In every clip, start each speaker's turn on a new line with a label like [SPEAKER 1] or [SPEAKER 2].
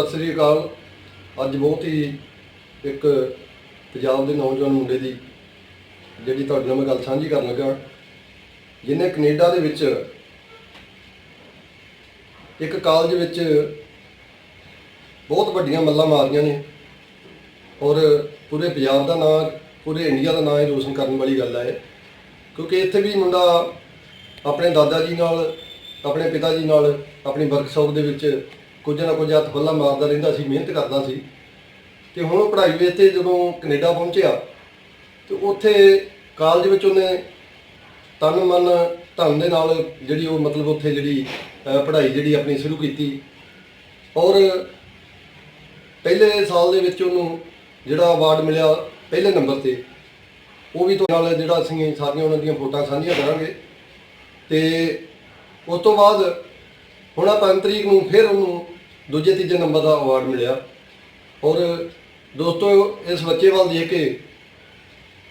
[SPEAKER 1] ਸਤਿ ਸ੍ਰੀ ਅਕਾਲ। ਅੱਜ ਬਹੁਤ ਹੀ ਇੱਕ ਪੰਜਾਬ ਦੇ ਨੌਜਵਾਨ ਮੁੰਡੇ ਦੀ ਜਿਹੜੀ ਤੁਹਾਡੇ ਨਾਲ ਮੈਂ ਗੱਲ ਸਾਂਝੀ ਕਰਨ ਲੱਗਾ। ਜਿਹਨੇ ਕੈਨੇਡਾ ਦੇ ਵਿੱਚ ਇੱਕ ਕਾਲਜ ਵਿੱਚ ਬਹੁਤ ਵੱਡੀਆਂ ਮੱਲਾਂ ਮਾਰੀਆਂ ਨੇ ਔਰ ਪੂਰੇ ਪੰਜਾਬ ਦਾ ਨਾਂ, ਪੂਰੇ ਇੰਡੀਆ ਦਾ ਨਾਂ ਹੀ ਰੋਸ਼ਨ ਕਰਨ ਵਾਲੀ ਗੱਲ ਹੈ ਕਿਉਂਕਿ ਇੱਥੇ ਵੀ ਮੁੰਡਾ ਆਪਣੇ ਦਾਦਾ ਜੀ ਨਾਲ, ਆਪਣੇ ਪਿਤਾ ਜੀ ਨਾਲ, ਆਪਣੀ ਵਰਕਸ਼ਾਪ ਦੇ ਵਿੱਚ ਕੁਝ ਨਾ ਕੁਝ ਹੱਥ ਪੱਲਾ ਮਾਰਦਾ ਰਹਿੰਦਾ ਸੀ, ਮਿਹਨਤ ਕਰਦਾ ਸੀ। ਤੇ ਹੁਣ ਉਹ ਪੜ੍ਹਾਈ ਵੇਚ ਤੇ ਜਦੋਂ ਕੈਨੇਡਾ ਪਹੁੰਚਿਆ, ਤੇ ਉੱਥੇ ਕਾਲਜ ਵਿੱਚ ਉਹਨੇ ਤਨ, ਮਨ, ਧਨ ਦੇ ਨਾਲ ਜਿਹੜੀ ਉਹ ਮਤਲਬ ਉੱਥੇ ਜਿਹੜੀ ਪੜ੍ਹਾਈ ਜਿਹੜੀ ਆਪਣੀ ਸ਼ੁਰੂ ਕੀਤੀ। ਔਰ ਪਹਿਲੇ ਸਾਲ ਦੇ ਵਿੱਚ ਉਹਨੂੰ ਜਿਹੜਾ ਅਵਾਰਡ ਮਿਲਿਆ ਪਹਿਲੇ ਨੰਬਰ ਤੇ, ਉਹ ਵੀ ਤੁਹਾਡੇ ਨਾਲ ਜਿਹੜਾ ਅਸੀਂ ਸਾਰੀਆਂ ਉਹਨਾਂ ਦੀਆਂ ਫੋਟੋਆਂ ਸਾਂਝੀਆਂ ਕਰਾਂਗੇ। ਤੇ ਉਸ ਤੋਂ ਬਾਅਦ ਹੁਣ ਆ ਪੰਜ ਤਰੀਕ ਨੂੰ ਫਿਰ ਉਹਨੂੰ ਦੂਜੇ ਤੀਜੇ ਨੰਬਰ ਦਾ ਅਵਾਰਡ ਮਿਲਿਆ। ਔਰ ਦੋਸਤੋ, ਇਸ ਬੱਚੇ ਵੱਲ ਦੇਖ ਕੇ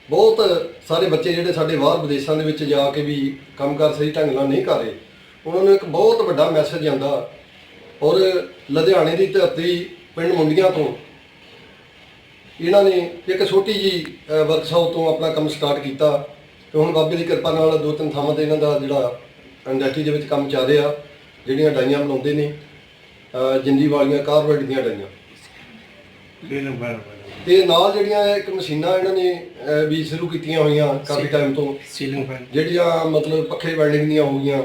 [SPEAKER 1] ਬਹੁਤ ਸਾਰੇ ਬੱਚੇ ਜਿਹੜੇ ਸਾਡੇ ਬਾਹਰ ਵਿਦੇਸ਼ਾਂ ਦੇ ਵਿੱਚ ਜਾ ਕੇ ਵੀ ਕੰਮਕਾਰ ਸਹੀ ਢੰਗ ਨਾਲ ਨਹੀਂ ਕਰ ਰਹੇ, ਉਹਨਾਂ ਨੂੰ ਇੱਕ ਬਹੁਤ ਵੱਡਾ ਮੈਸੇਜ ਆਂਦਾ ਔਰ ਲੁਧਿਆਣੇ ਦੀ ਧਰਤੀ ਪਿੰਡ ਮੁੰਡੀਆਂ ਤੋਂ ਇਹਨਾਂ ਨੇ ਇੱਕ ਛੋਟੀ ਜੀ ਵਰਕਸ਼ਾਪ ਤੋਂ ਆਪਣਾ ਕੰਮ ਸਟਾਰਟ ਕੀਤਾ ਤੇ ਹੁਣ ਬਾਬੇ ਦੀ ਕਿਰਪਾ ਨਾਲ ਦੋ ਤਿੰਨ ਥਾਵਾਂ ਤੇ ਇਹਨਾਂ ਦਾ ਜਿਹੜਾ ਇੰਡਸਟਰੀ ਦੇ ਵਿੱਚ ਕੰਮ ਚੱਲ ਰਿਹਾ, ਜਿਹੜੀਆਂ ਡਾਈਆਂ ਬਣਾਉਂਦੇ ਨੇ। ਜਿੰਦੀ ਵਾਲੀਆਂ ਕਾਰਬੇਟ ਦੀਆਂ ਡਾਈਆਂ
[SPEAKER 2] ਭਰ
[SPEAKER 1] ਤੇ ਨਾਲ ਜਿਹੜੀਆਂ ਇੱਕ ਮਸ਼ੀਨਾਂ ਇਹਨਾਂ ਨੇ ਅਹ ਵੀ ਸ਼ੁਰੂ ਕੀਤੀਆਂ ਹੋਈਆਂ ਕਾਫੀ ਟਾਈਮ ਤੋਂ।
[SPEAKER 2] ਸੀਲਿੰਗ ਫੈਨ
[SPEAKER 1] ਜਿਹੜੀਆਂ ਮਤਲਬ ਪੱਖੇ ਵੈਲਡਿੰਗ ਦੀਆਂ ਹੋ ਗਈਆਂ।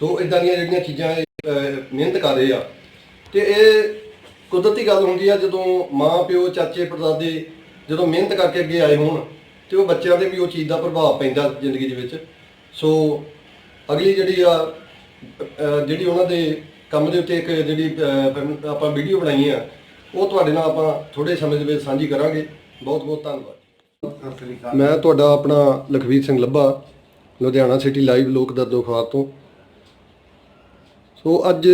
[SPEAKER 1] ਸੋ ਇਦਾਂ ਦੀਆਂ ਜਿਹੜੀਆਂ ਚੀਜ਼ਾਂ ਇਹ, ਅਹ, ਮਿਹਨਤ ਕਰ ਰਹੇ ਆ। ਤੇ ਇਹ ਕੁਦਰਤੀ ਗੱਲ ਹੁੰਦੀ ਆ ਜਦੋਂ ਮਾਂ ਪਿਓ ਚਾਚੇ ਪੜਦਾਦੇ ਜਦੋਂ ਮਿਹਨਤ ਕਰਕੇ ਅੱਗੇ ਆਏ ਹੋਣ ਤੇ ਉਹ ਬੱਚਿਆਂ ਤੇ ਵੀ ਉਹ ਚੀਜ਼ ਦਾ ਪ੍ਰਭਾਵ ਪੈਂਦਾ ਜ਼ਿੰਦਗੀ ਦੇ ਵਿੱਚ। ਸੋ ਅਗਲੀ ਜਿਹੜੀ ਆ ਅਹ, ਜਿਹੜੀ ਉਹਨਾਂ ਦੇ ਕੰਮ ਦੇ ਉੱਤੇ ਇੱਕ ਜਿਹੜੀ ਅਹ, ਫਿਲਮ ਆਪਾਂ ਵੀਡੀਓ ਬਣਾਈ ਆ ਉਹ ਤੁਹਾਡੇ ਨਾਲ ਆਪਾਂ ਥੋੜੇ ਸਮੇਂ ਦੇ ਵਿੱਚ ਸਾਂਝੀ ਕਰਾਂਗੇ। ਬਹੁਤ ਬਹੁਤ ਧੰਨਵਾਦ।
[SPEAKER 2] ਸਤਿ ਸ੍ਰੀ ਅਕਾਲ
[SPEAKER 1] ਮੈਂ ਤੁਹਾਡਾ ਆਪਣਾ ਲਖਵੀਰ ਸਿੰਘ ਲੱਭਾ ਲੁਧਿਆਣਾ ਸਿਟੀ ਲਾਈਵ ਲੋਕ ਦਰਦੋ ਅਖਬਾਰ ਤੋਂ। ਸੋ ਅੱਜ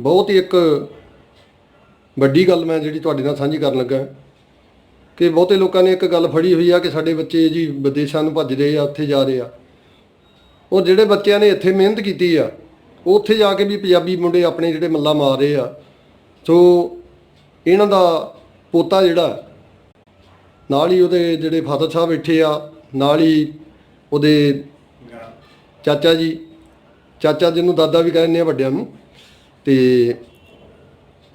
[SPEAKER 1] ਬਹੁਤ ਹੀ ਇੱਕ ਵੱਡੀ ਗੱਲ ਮੈਂ ਜਿਹੜੀ ਤੁਹਾਡੇ ਨਾਲ ਸਾਂਝੀ ਕਰਨ ਲੱਗਾ। ਕਿ ਬਹੁਤੇ ਲੋਕਾਂ ਨੇ ਇੱਕ ਗੱਲ ਫੜੀ ਹੋਈ ਆ ਕਿ ਸਾਡੇ ਬੱਚੇ ਜੀ ਵਿਦੇਸ਼ਾਂ ਨੂੰ ਭੱਜ ਰਹੇ ਆ ਉੱਥੇ ਜਾ ਰਹੇ ਆ। ਉਹ ਜਿਹੜੇ ਬੱਚਿਆਂ ਨੇ ਇੱਥੇ ਮਿਹਨਤ ਕੀਤੀ ਆ ਉੱਥੇ ਜਾ ਕੇ ਵੀ ਪੰਜਾਬੀ ਮੁੰਡੇ ਆਪਣੇ ਜਿਹੜੇ ਮੱਲਾ ਮਾਰ ਰਹੇ ਆ। ਸੋ ਇਹਨਾਂ ਦਾ ਪੋਤਾ ਜਿਹੜਾ, ਨਾਲ ਹੀ ਉਹਦੇ ਜਿਹੜੇ ਫਾਦਰ ਸਾਹਿਬ ਬੈਠੇ ਆ, ਨਾਲ ਹੀ ਉਹਦੇ ਚਾਚਾ ਜੀ। ਚਾਚਾ ਜਿਹਨੂੰ ਦਾਦਾ ਵੀ ਕਹਿੰਦੇ ਆ ਵੱਡਿਆਂ ਨੂੰ। ਤੇ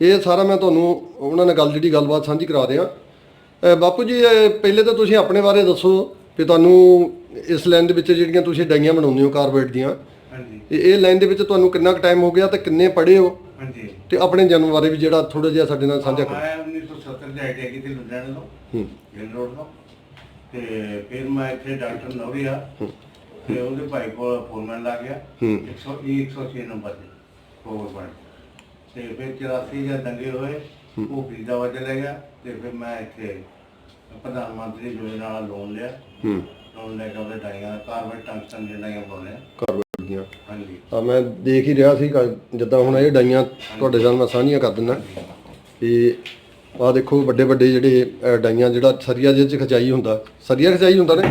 [SPEAKER 1] ਇਹ ਸਾਰਾ ਮੈਂ ਤੁਹਾਨੂੰ ਉਹਨਾਂ ਨਾਲ ਗੱਲ ਜਿਹੜੀ ਗੱਲਬਾਤ ਸਾਂਝੀ ਕਰਾ ਰਿਹਾ ਬਾਪੂ ਜੀ ਪਹਿਲੇ ਤਾਂ ਤੁਸੀਂ ਆਪਣੇ ਬਾਰੇ ਦੱਸੋ ਕਿ ਤੁਹਾਨੂੰ ਇਸ ਲਾਈਨ ਦੇ ਵਿੱਚ ਜਿਹੜੀਆਂ ਤੁਸੀਂ ਡਾਈਆਂ ਬਣਾਉਂਦੇ ਹੋ ਕਾਰਬੇਟ ਦੀਆਂ।
[SPEAKER 2] ਹਾਂਜੀ।
[SPEAKER 1] ਇਹ ਇਹ ਲਾਈਨ ਦੇ ਵਿੱਚ ਤੁਹਾਨੂੰ ਕਿੰਨਾ ਕੁ ਟਾਈਮ ਹੋ ਗਿਆ ਤੇ ਕਿੰਨੇ ਪੜ੍ਹੇ ਹੋ?
[SPEAKER 2] ਹਾਂਜੀ।
[SPEAKER 1] ਤੇ ਆਪਣੇ ਜਨਮ ਬਾਰੇ ਵੀ ਜਿਹੜਾ ਥੋੜਾ ਜਿਹਾ ਸਾਡੇ ਨਾਲ ਸਾਂਝਾ ਕਰੋ।
[SPEAKER 2] ਮੈਂ 1970 ਦੇ ਆਈਟੀਆਈ ਕੀਤੀ ਲੁਧਿਆਣੇ ਤੋਂ
[SPEAKER 1] ਹੂੰ।
[SPEAKER 2] ਗਿੱਲ ਰੋਡ ਤੋਂ। ਤੇ ਫਿਰ ਮੈਂ ਇੱਥੇ ਡਾਕਟਰ ਨਵਰੀਆ ਤੇ ਉਹਦੇ ਭਾਈ ਕੋਲ ਫੋਰਮੈਨ ਲਾ ਗਿਆ।
[SPEAKER 1] ਹੂੰ।
[SPEAKER 2] 101 106 ਨੰਬਰ ਤੇ ਪੁਆਇੰਟ ਤੇ ਫਿਰ 84 ਜਾਂ ਦੰਗੇ ਹੋਏ ਉਹ ਫਰੀਦਾਬਾਦ ਚਲੇ ਗਿਆ। ਤੇ ਫਿਰ ਮੈਂ ਇੱਥੇ ਪ੍ਰਧਾਨ ਮੰਤਰੀ ਯੋਜਨਾ ਨਾਲ ਲੋਨ ਲਿਆ।
[SPEAKER 1] ਹੂੰ।
[SPEAKER 2] ਲੋਨ ਲੈ ਕੇ ਉਹਦੇ ਡਾਈਆਂ ਕਾਰਬਨ ਦੀਆਂ ਡਾਈਆਂ ਬਣਾਉਣੇ
[SPEAKER 1] ਕਾਰਬੇਟ ਦੀਆਂ
[SPEAKER 2] ਹਾਂਜੀ।
[SPEAKER 1] ਆ ਮੈਂ ਦੇਖ ਹੀ ਰਿਹਾ ਸੀ ਕ- ਜਿੱਦਾਂ ਹੁਣ ਇਹ ਡਾਈਆਂ ਤੁਹਾਡੇ ਨਾਲ ਮੈਂ ਸਾਂਝੀਆਂ ਕਰ ਦਿੰਦਾ। ਤੇ ਆ ਦੇਖੋ ਵੱਡੇ ਵੱਡੇ ਜਿਹੜੇ ਡਾਈਆਂ ਜਿਹੜਾ ਸਰੀਆ ਜਿਹੇ ਚ ਖਚਾਈ ਹੁੰਦਾ। ਸਰੀਆ ਖਚਾਈ ਹੁੰਦਾ ਨੇ?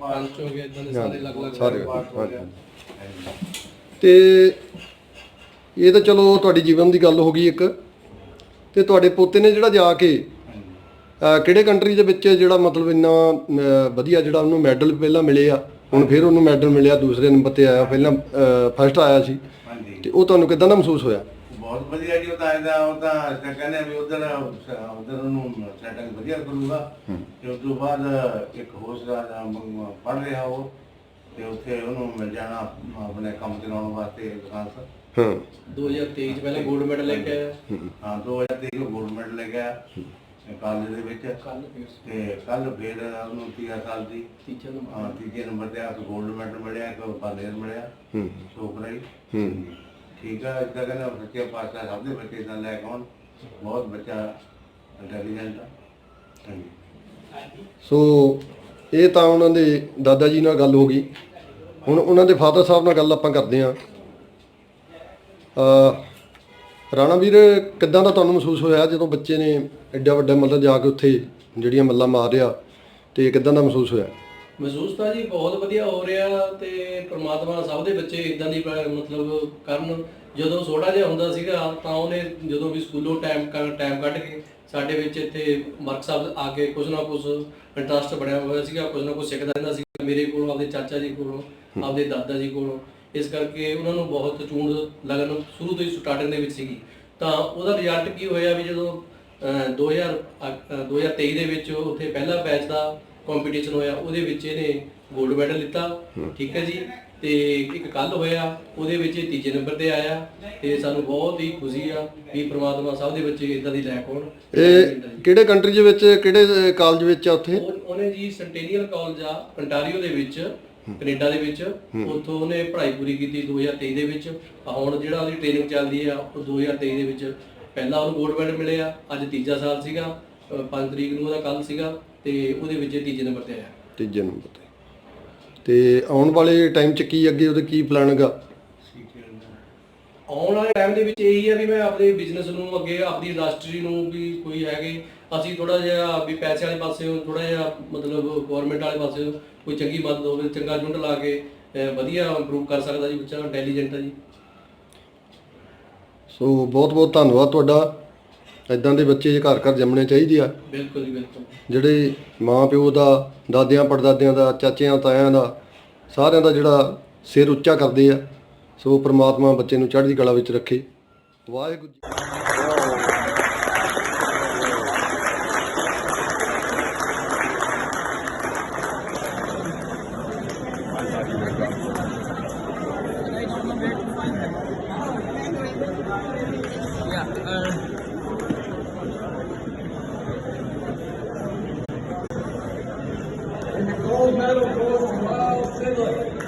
[SPEAKER 2] ਪੰਜ ਹੋ ਗਏ ਇਦਾਂ ਦੇ
[SPEAKER 1] ਸਾਰੇ। ਅਲੱਗ ਸਾਰੇ ਹਾਂਜੀ।
[SPEAKER 2] ਹਾਂਜੀ।
[SPEAKER 1] ਤੇ ਇਹ ਤਾਂ ਚਲੋ ਤੁਹਾਡੀ ਜੀਵਨ ਦੀ ਗੱਲ ਹੋ ਗਈ ਇੱਕ। ਤੇ ਤੁਹਾਡੇ ਪੋਤੇ ਨੇ ਜਿਹੜਾ ਜਾ ਕੇ ਕਿਹੜੇ ਕੰਟਰੀ ਦੇ ਵਿੱਚ ਜਿਹੜਾ ਮਤਲਬ ਇੰਨਾ ਵਧੀਆ ਜਿਹੜਾ ਉਹਨੂੰ ਮੈਡਲ ਪਹਿਲਾਂ ਮਿਲੇ ਆ? ਹੁਣ ਫਿਰ ਉਹਨੂੰ ਮੈਡਲ ਮਿਲਿਆ ਦੂਸਰੇ ਨੰਬਰ ਤੇ ਆਇਆ ਪਹਿਲਾਂ ਫਸਟ ਆਇਆ ਸੀ।
[SPEAKER 2] ਹਾਂਜੀ।
[SPEAKER 1] ਤੇ ਉਹ ਤੁਹਾਨੂੰ ਕਿਦਾਂ ਦਾ ਮਹਿਸੂਸ ਹੋਇਆ?
[SPEAKER 2] ਬਹੁਤ ਵਧੀਆ ਜੀ ਉਹ ਤਾਂ ਇਹਦਾ ਉਹ ਤਾਂ ਅਸੀਂ ਕਹਿੰਦੇ ਆ ਵੀ ਉਧਰ ਉਧਰ ਉਹਨੂੰ ਸੈਟਿੰਗ ਵਧੀਆ ਕਰੂਗਾ। ਤੇ ਉਸ ਤੋਂ ਬਾਅਦ ਇੱਕ ਦਾ ਪੜ ਰਿਹਾ ਉਹ। ਤੇ ਉੱਥੇ ਉਹਨੂੰ ਮਿਲ ਜਾਣਾ ਆਪਣੇ ਕੰਮ ਚਲਾਉਣ ਵਾਸਤੇ ਲਾਇਸੈਂਸ
[SPEAKER 1] ਹਾਂ।
[SPEAKER 3] 2023 ਚ ਪਹਿਲਾਂ 골ਡ ਮੈਡਲ ਲੈ ਕੇ ਆਇਆ।
[SPEAKER 2] ਹਾਂ 2023 ਨੂੰ 골ਡ ਮੈਡਲ ਲੈ ਗਿਆ ਕਾਲਜ ਦੇ ਵਿੱਚ।
[SPEAKER 3] ਕੱਲ
[SPEAKER 2] ਤੇ ਕੱਲ ਫੇਰ ਉਹਨੂੰ 30 ਸਾਲ ਦੀ?
[SPEAKER 3] ਤੀਜਾ ਨੰਬਰ।
[SPEAKER 2] ਹਾਂ ਤੀਜੇ ਨੰਬਰ ਤੇ ਆ ਕੇ 골ਡ ਮੈਡਲ ਮਿਲਿਆ ਇੱਕ ਬਾਲੇਰ ਮਿਲਿਆ।
[SPEAKER 1] ਹੂੰ।
[SPEAKER 2] ਛੋਕਰਾ ਹੀ
[SPEAKER 1] ਹੂੰ।
[SPEAKER 2] ਠੀਕ ਆ ਇਦਾਂ ਕਹਿੰਦਾ ਬੱਚੇ ਪਾਸਾ ਸਭ ਦੇ ਬੱਚੇ ਨਾਲ ਲੈ ਕੇ ਆਉਣ। ਬਹੁਤ ਬੱਚਾ ਇੰਟੈਲੀਜੈਂਟ ਆ। ਹਾਂਜੀ।
[SPEAKER 1] ਸੋ ਇਹ ਤਾਂ ਉਹਨਾਂ ਦੇ ਦਾਦਾ ਜੀ ਨਾਲ ਗੱਲ ਹੋ ਗਈ। ਹੁਣ ਉਹਨਾਂ ਦੇ ਫਾਦਰ ਸਾਹਿਬ ਨਾਲ ਗੱਲ ਆਪਾਂ ਕਰਦੇ ਆਂ ਅ ਰਾਣਾ ਵੀਰ ਕਿੱਦਾਂ ਦਾ ਤੁਹਾਨੂੰ ਮਹਿਸੂਸ ਹੋਇਆ ਜਦੋਂ ਬੱਚੇ ਨੇ ਐਡਾ ਵੱਡਾ ਮਤਲਬ ਜਾ ਕੇ ਉੱਥੇ ਜਿਹੜੀਆਂ ਮੱਲਾਂ ਮਾਰ ਰਿਹਾ ਤੇ ਕਿੱਦਾਂ ਦਾ ਮਹਿਸੂਸ ਹੋਇਆ?
[SPEAKER 3] ਮਹਿਸੂਸ ਤਾਂ ਜੀ ਬਹੁਤ ਵਧੀਆ ਹੋ ਰਿਹਾ ਤੇ ਪ੍ਰਮਾਤਮਾ ਸਭ ਦੇ ਬੱਚੇ ਇਦਾਂ ਦੀ ਮਤਲਬ ਕਰਨ। ਜਦੋਂ ਛੋਟਾ ਜਿਹਾ ਹੁੰਦਾ ਸੀਗਾ ਤਾਂ ਉਹਨੇ ਜਦੋਂ ਵੀ ਸਕੂਲੋਂ ਟਾਈਮ ਟਾਈਮ ਕੱਢ ਕੇ ਸਾਡੇ ਵਿੱਚ ਇੱਥੇ ਵਰਕਸ਼ਾਪ ਆ ਕੇ ਕੁਝ ਨਾ ਕੁਝ ਇੰਟਰਸਟ ਬਣਿਆ ਹੋਇਆ ਸੀਗਾ ਕੁਝ ਨਾ ਕੁਝ ਸਿੱਖਦਾ ਰਹਿੰਦਾ ਸੀ ਮੇਰੇ ਕੋਲੋਂ ਆਪਦੇ ਚਾਚਾ ਜੀ ਕੋਲੋਂ ਆਪਦੇ ਦਾਦਾ ਜੀ ਕੋਲੋਂ। ਇਸ ਕਰਕੇ ਉਹਨਾਂ ਨੂੰ ਬਹੁਤ ਚੂੰਡ ਲਗਨ ਸ਼ੁਰੂ ਤੋਂ ਹੀ ਸਟਾਰਟਿੰਗ ਦੇ ਵਿੱਚ ਸੀਗੀ। ਤਾਂ ਉਹਦਾ ਰਿਜ਼ਲਟ ਕੀ ਹੋਇਆ ਵੀ ਜਦੋਂ ਅਹ, 2000 ਅਹ, 2023 ਦੇ ਵਿੱਚ ਉੱਥੇ ਪਹਿਲਾ ਬੈਚ ਦਾ ਕੰਪੀਟੀਸ਼ਨ ਹੋਇਆ ਉਹਦੇ ਵਿੱਚ ਇਹਨੇ 골ਡ ਮੈਡਲ ਲਿੱਤਾ ਠੀਕ ਹੈ ਜੀ? ਤੇ ਇੱਕ ਕੱਲ ਹੋਇਆ ਉਹਦੇ ਵਿੱਚ ਇਹ ਤੀਜੇ ਨੰਬਰ ਤੇ ਆਇਆ ਤੇ ਸਾਨੂੰ ਬਹੁਤ ਹੀ ਖੁਸ਼ੀ ਆ ਵੀ ਪ੍ਰਮਾਤਮਾ ਸਭ ਦੇ ਬੱਚੇ ਇਦਾਂ ਦੀ ਲੈ ਹੋਣ।
[SPEAKER 1] ਇਹ ਕਿਹੜੇ ਕੰਟਰੀ ਦੇ ਵਿੱਚ ਕਿਹੜੇ ਕਾਲਜ ਵਿੱਚ ਆ ਉੱਥੇ?
[SPEAKER 3] ਉਹ- ਉਹਨੇ ਜੀ ਸੈਂਟੇਨੀਅਲ ਕਾਲਜ ਆ ਅੰਟਾਰੀਓ ਦੇ ਵਿੱਚ। ਕੈਨੇਡਾ ਦੇ ਵਿੱਚ। ਉੱਥੋਂ ਉਹਨੇ ਪੜ੍ਹਾਈ ਪੂਰੀ ਕੀਤੀ 2023 ਦੇ ਵਿੱਚ। ਆ ਹੁਣ ਜਿਹੜਾ ਉਹਦੀ ਟ੍ਰੇਨਿੰਗ ਚੱਲਦੀ ਆ ਉਹ 2023 ਦੇ ਵਿੱਚ ਪਹਿਲਾ ਉਹਨੂੰ ਗੋਲਡ ਮੈਡਲ ਮਿਲਿਆ ਅੱਜ ਤੀਜਾ ਸਾਲ ਸੀਗਾ 5 ਤਰੀਕ ਨੂੰ ਉਹਦਾ ਕੱਲ ਸੀਗਾ ਤੇ ਉਹਦੇ ਵਿੱਚ ਇਹ ਤੀਜੇ ਨੰਬਰ ਤੇ ਆਇਆ।
[SPEAKER 1] ਤੀਜੇ ਨੰਬਰ ਤੇ। ਤੇ ਆਉਣ ਵਾਲੇ ਟਾਈਮ 'ਚ ਕੀ ਅੱਗੇ ਉਹਦੇ ਕੀ ਪਲਾਨ ਹੈਗਾ
[SPEAKER 3] ਆਉਣ ਵਾਲੇ ਟਾਈਮ ਦੇ ਵਿੱਚ ਇਹੀ ਹੈ ਵੀ ਮੈਂ ਆਪਣੇ ਬਿਜ਼ਨਸ ਨੂੰ ਅੱਗੇ ਆਪਣੀ ਇੰਡਸਟਰੀ ਨੂੰ ਵੀ ਕੋਈ ਹੈਗੇ ਅਸੀਂ ਥੋੜਾ ਜਿਹਾ ਵੀ ਪੈਸੇ ਵਾਲੇ ਪਾਸੇ ਥੋੜਾ ਜਿਹਾ ਮਤਲਬ ਗਵਰਨਮੈਂਟ ਵਾਲੇ ਪਾਸੇ ਕੋਈ ਚੰਗੀ ਮਦਦ ਹੋਵੇ ਚੰਗਾ ਜੁੰਡ ਲਾ ਕੇ ਵਧੀਆ ਇੰਪਰੂਵ ਕਰ ਸਕਦਾ ਜੀ ਬੱਚਾ ਇੰਟੈਲੀਜੈਂਟ ਹੈ ਜੀ।
[SPEAKER 1] ਸੋ ਬਹੁਤ ਬਹੁਤ ਧੰਨਵਾਦ ਤੁਹਾਡਾ। ਇਦਾਂ ਦੇ ਬੱਚੇ ਘਰ ਘਰ ਜੰਮਣੇ ਚਾਹੀਦੇ ਆ।
[SPEAKER 3] ਬਿਲਕੁਲ ਜੀ ਬਿਲਕੁਲ।
[SPEAKER 1] ਜਿਹੜੇ ਮਾਂ ਪਿਓ ਦਾ ਦਾਦਿਆਂ ਪੜਦਾਦਿਆਂ ਦਾ ਚਾਚਿਆਂ ਤਾਇਆਂ ਦਾ ਸਾਰਿਆਂ ਦਾ ਜਿਹੜਾ ਸਿਰ ਉੱਚਾ ਕਰਦੇ ਆ ਸੋ ਪ੍ਰਮਾਤਮਾ ਬੱਚੇ ਨੂੰ ਚੜ੍ਹਦੀ ਕਲਾ ਵਿੱਚ ਰੱਖੇ। ਵਾਹਿਗੁਰੂ ਜੀ uh,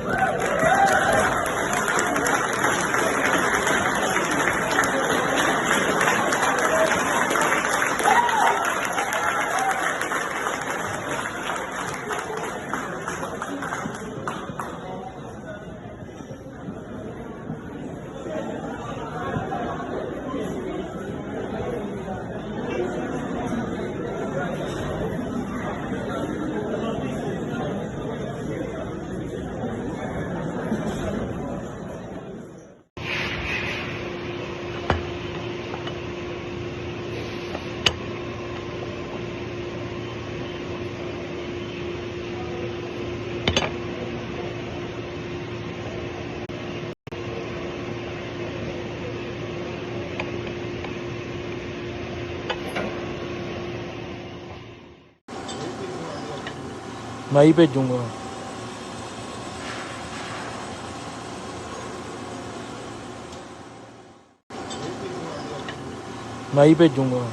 [SPEAKER 4] ਮੈਂ ਹੀ ਭੇਜੂੰਗਾ। ਮੈਂ ਹੀ ਭੇਜੂੰਗਾ।